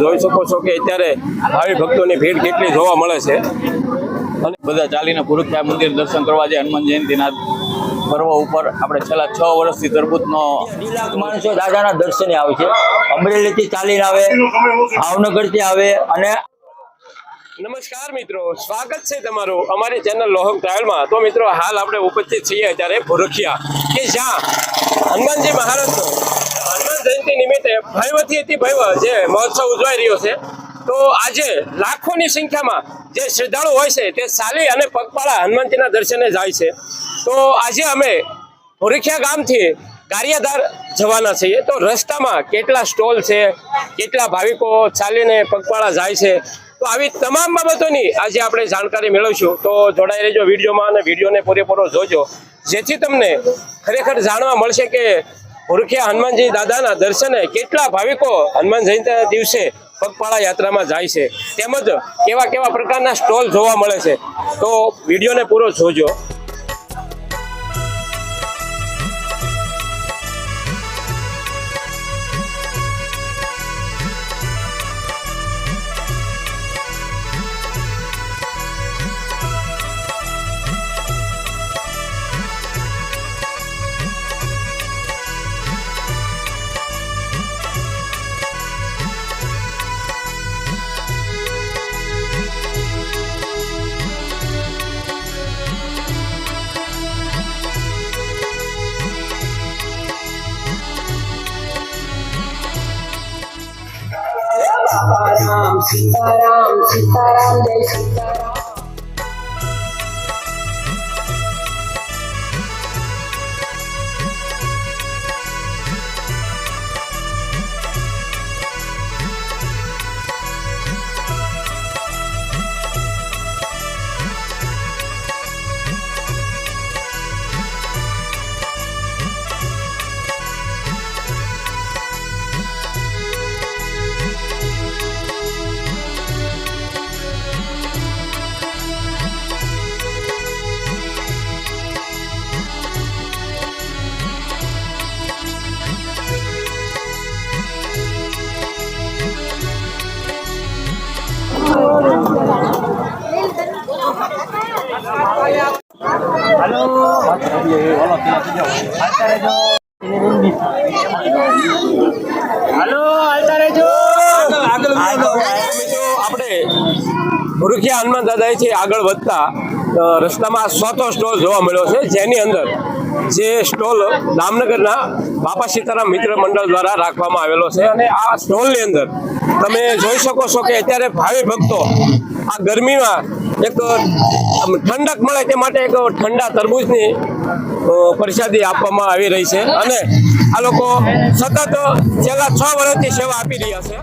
જોઈ શકો છો કે અત્યારે ભાવિ ભક્તોની ભીડ કેટલી જોવા મળે છે. બધા ચાલીને પુરુખ્યા મંદિર દર્શન કરવા જાય હનુમાન જયંતિના પર્વ ઉપર. આપણે છેલ્લા છ વર્ષથી તરબૂચનો લાખ માણસો દાદાના દર્શને આવે છે. અમરેલીથી ચાલીને આવે, ભાવનગરથી આવે અને નમસ્કાર મિત્રો, સ્વાગત છે તમારું અમારી ચેનલ લોહક ટ્રાવેલમાં. તો મિત્રો, હાલ આપણે ઉપસ્થિત છીએ અત્યારે ભુરખિયા કે જ્યાં હનુમાનજી મહારાજનો હનુમાન જયંતિ નિમિત્તે ભૈવથી અતિ ભયવ જે મહોત્સવ ઉજવાઈ રહ્યો છે. તો આજે લાખોની સંખ્યામાં જે શ્રદ્ધાળુ હોય છે, તે સાલી અને પગપાળા હનુમાનજીના દર્શને જાય છે. તો આજે અમે હોરીખિયા ગામથી કારિયાધાર જવાના છીએ. તો રસ્તામાં કેટલા સ્ટોલ છે, કેટલા ભાવિકો ચાલીને પગપાળા જાય છે. તો આવી તમામ બાબતોની આજે આપણે જાણકારી મેળવશું. તો જોડાઈ રહેજો વિડીયોમાં અને વિડીયોને પૂરેપૂરો જોજો. જેથી તમને ખરેખર જાણવા મળશે કે ભુરખિયા હનુમાનજી દાદાના દર્શને કેટલા ભાવિકો હનુમાન જયંતિના દિવસે પગપાળા યાત્રામાં જાય છે. તેમજ કેવા કેવા પ્રકારના સ્ટોલ જોવા મળે છે. તો વિડીયોને પૂરો જોજો. રામ સીતારામ સીતારામ જય સીતારામ મિત્રો આપણે રૂખિયા હનુમાન દાદાથી આગળ વધતા રસ્તામાં સોતો સ્ટોલ જોવા મળ્યો છે, જેની અંદર જે સ્ટોલ રામનગરના બાપા સીતારામ મિત્ર મંડળ દ્વારા રાખવામાં આવેલો છે. અને આ સ્ટોલની અંદર તમે જોઈ શકો છો કે અત્યારે ભાવિ ભક્તો આ ગરમીમાં એક ઠંડક મળે તે માટે એક ઠંડા તરબૂચની પ્રસાદી આપવામાં આવી રહી છે. અને આ લોકો સતત છેલ્લા છ વર્ષથી સેવા આપી રહ્યા છે.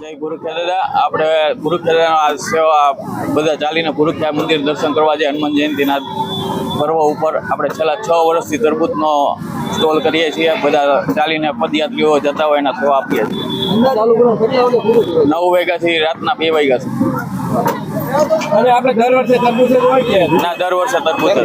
જય આપણે ગુરુખ્યા આ સેવા બધા ચાલીને ગુરુખ્યા મંદિર દર્શન કરવા જાય હનુમાન જયંતિના પર્વ ઉપર આપણે છેલ્લા છ વર્ષથી તરબૂચનો સ્ટોલ કરીએ છીએ. બધા ચાલીને પદયાત્રીઓ જતા હોય એના સેવા આપીએ છીએ. નવ વાગ્યાથી રાતના બે વાગ્યા સુધી. ના દર વર્ષે તરબૂચ.